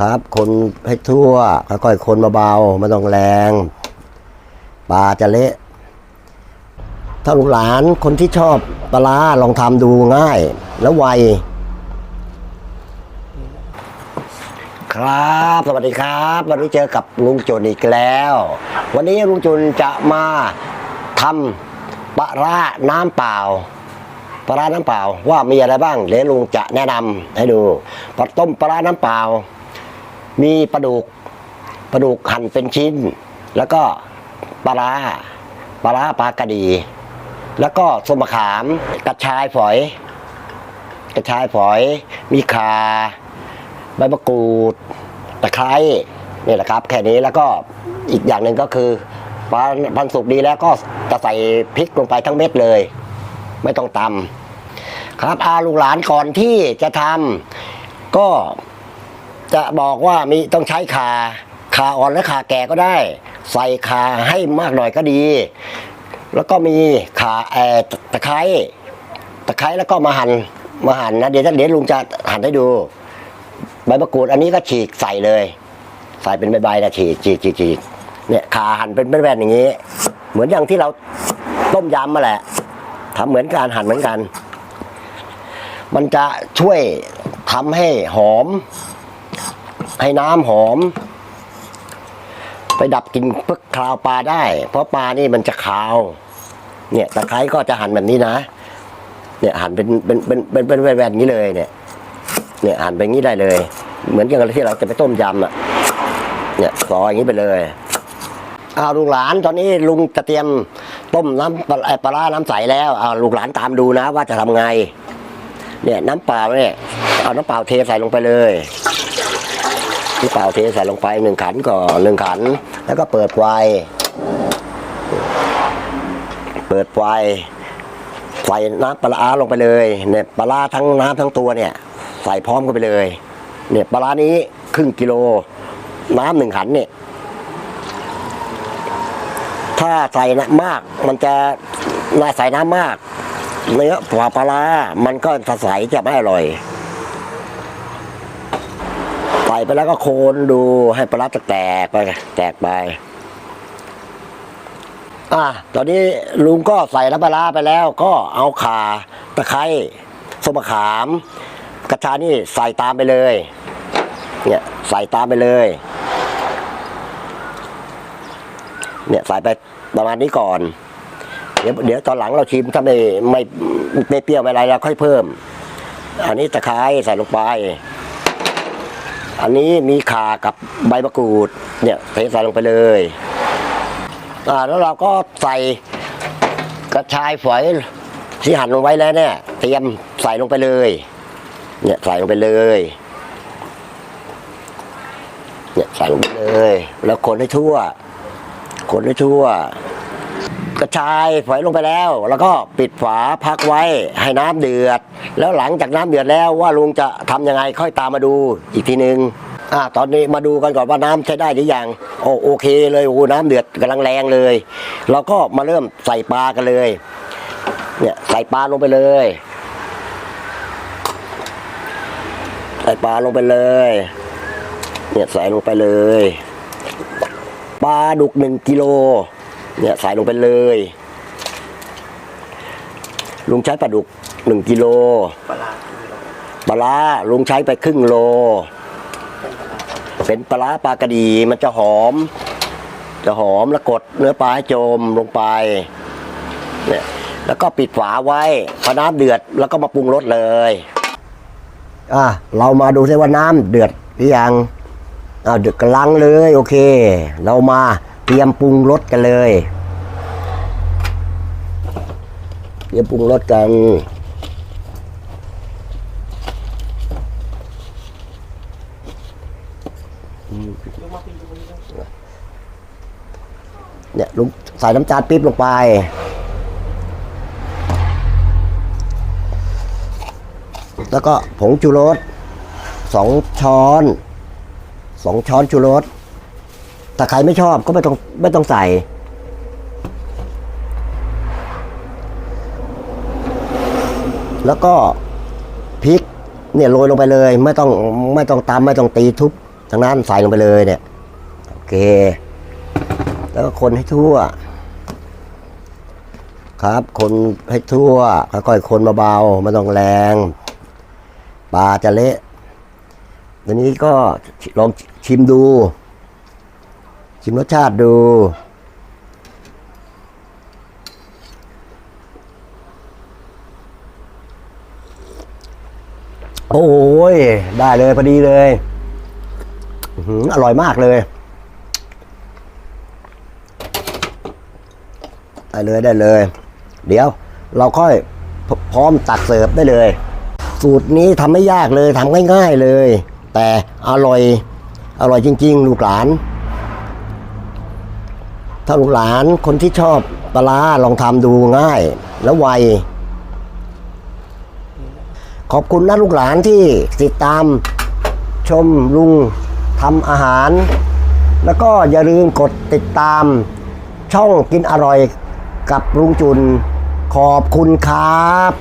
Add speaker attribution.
Speaker 1: ครับ คนให้ทั่วค่อยๆคนเบาๆไม่ต้องแรงปลาจะเละถ้าลูกหลานคนที่ชอบปลาลองทำดูง่าย แล้วไวครับ สวัสดีครับ วันนี้เจอกับลุงจุนอีกแล้ว วันนี้ลุงจุนจะมาทำปลาร้าน้ำเปล่าปลาร้าน้ำเปล่า ว่ามีอะไรบ้างเดี๋ยวลุงจะแนะนำให้ดูปลาต้มปลาร้าน้ำเปล่า มีปลาดุกปลาดุกหั่นเป็นชิ้น แล้วก็ปลาร้าปลาร้าปลากระดี แล้วก็สมะขามกระชายฝอย กระชายฝอย มีข่าใบมะกรูดตะไคร้นี่แหละครับ แค่นี้แล้วก็อีกอย่างหนึ่งก็คือปลาพันสุกดีแล้วก็จะใส่พริกลงไปทั้งเม็ดเลย ไม่ต้องตำครับอาลูกหลานก่อนที่จะทำก็ จะบอกว่ามีต้องใช้ขาขาอ่อนและขาแก่ก็ได้ ใส่ขาให้มากหน่อยก็ดี แล้วก็มีขาเอ่อตะไคร้ตะไคร้แล้วก็มาหัน่นมาหั่นนะเดี๋ยวเดี๋ยวลุงจะหั่นให้ดู ใบมะกรูดอันนี้ก็ฉีกใส่เลย ใส่เป็นใบๆนะฉีกฉีกฉีกฉีกเนี่ยขาหั่นเป็นแว่นๆอย่างนี้ เหมือนอย่างที่เราต้มยำมาแหละทำเหมือนการหั่นเหมือนกัน มันจะช่วยทำให้หอม ให้น้ำหอม ไปดับกลิ่นพึกคาวปลาได้ เพราะปลานี่มันจะคาว เนี่ยตะไคร้ก็จะหั่นแบบนี้นะ เนี่ยหั่นเป็นเป็นเป็นเป็นเป็นแว่นๆอย่างนี้เลยเนี่ย เนี่ยหั่นเป็นอย่างนี้ได้เลย เหมือนอย่างที่เราจะไปต้มยำอะ เนี่ยซอยอย่างนี้ไปเลยเอาลูกหลานตอนนี้ลุงจะเตรียมต้มน้ำปลาเอ่อปลาร้าน้ำใสแล้วเอาลูกหลานตามดูนะว่าจะทำไง เนี่ยน้ำเปล่าเนี่ยเอาน้ำเปล่าเทใส่ลงไปเลย น้ำเปล่าเทใส่ลงไปหนึ่งขันก่อนหนึ่งขัน แล้วก็เปิดไฟ เปิดไฟใส่น้ำปลาร้าลงไปเลยเนี่ยปลาทั้งน้ำทั้งตัวเนี่ย ใส่พร้อมกันไปเลย เนี่ยปลานี้ครึ่งกิโล น้ำหนึ่งขันเนี่ยถ้าใส่นะมากมันจะน่าใส่น้ำมากเนื้อกว่าปลาร้ามันก็จะใสจะไม่อร่อย ใส่ไปแล้วก็โคนดูให้ปลาร้าแตกไปแตกไป อะตอนนี้ลุงก็ใส่น้ำปลาร้าไปแล้วก็เอาขาตะไคร้ส้มขาม กระชานี่ใส่ตามไปเลย เนี่ยใส่ตามไปเลย เนี่ยใส่ไปประมาณนี้ก่อน เดี๋ยวเดี๋ยวตอนหลังเราชิมถ้าไม่ไม่ไม่เปรี้ยวไม่อะไรเราค่อยเพิ่ม อันนี้ตะไคร้ใส่ลงไป อันนี้มีข่ากับใบมะกรูดเนี่ยเทใส่ลงไปเลยอ่าแล้วเราก็ใส่กระชายฝอยที่หั่นลงไว้แล้วเนี่ย เตรียมใส่ลงไปเลย เนี่ยใส่ลงไปเลยเนี่ยใส่ลงไปเลย แล้วคนให้ทั่ว คนให้ทั่ว กระชายฝอยลงไปแล้ว แล้วก็ปิดฝาพักไว้ให้น้ำเดือด แล้วหลังจากน้ำเดือดแล้วว่าลุงจะทำยังไงค่อยตามมาดูอีกทีหนึ่งอ่าตอนนี้มาดูกันก่อนว่าน้ำใช้ได้หรือยังโอ้โอเคเลยโอ้น้ำเดือดกำลังแรงเลยเราก็มาเริ่มใส่ปลากันเลยเนี่ยใส่ปลาลงไปเลย ใส่ปลาลงไปเลยเนี่ยใส่ลงไปเลย ปลาดุกหนึ่งกิโล เนี่ยใส่ลงไปเลย ลุงใช้ปลาดุกหนึ่งกิโลปลาร้าลุงใช้ไปครึ่งโล เป็นปลาร้าปลากระดีมันจะหอม จะหอมแล้วกดเนื้อปลาให้จมลงไปเนี่ยแล้วก็ปิดฝาไว้พอน้ำเดือดแล้วก็มาปรุงรสเลยอะเรามาดูซิว่าน้ำเดือดหรือยังอ่าเดือดกำลังเลย โอเค เรามาเตรียมปรุงรสกันเลย เตรียมปรุงรสกันเนี่ยลุงใส่น้ำตาลปี๊บลงไป แล้วก็ผงชูรสสองช้อนสองช้อนชูรสถ้าใครไม่ชอบก็ไม่ต้องไม่ต้องใส่ แล้วก็พริกเนี่ยโรยลงไปเลย ไม่ต้องไม่ต้องตำไม่ต้องตีทุบทั้งนั้นใส่ลงไปเลยเนี่ยโอเค แล้วก็คนให้ทั่ว ครับ คนให้ทั่วค่อยๆคนเบาๆไม่ต้องแรงปลาจะเละทีนี้ก็ลองชิมดู ชิมรสชาติดู โอ้ยได้เลยพอดีเลยอร่อยมากเลย ได้เลยได้เลย เดี๋ยว เราค่อยพร้อมตักเสิร์ฟได้เลย สูตรนี้ทำไม่ยากเลยทำง่ายๆเลย แต่อร่อย อร่อยจริง ๆ ลูกหลาน ถ้าลูกหลานคนที่ชอบปลาร้าลองทำดูง่าย แล้วไว ขอบคุณนะลูกหลานที่ติดตามชมลุงทำอาหาร แล้วก็อย่าลืมกดติดตาม ช่องกินอร่อยกับลุงจุน ขอบคุณครับ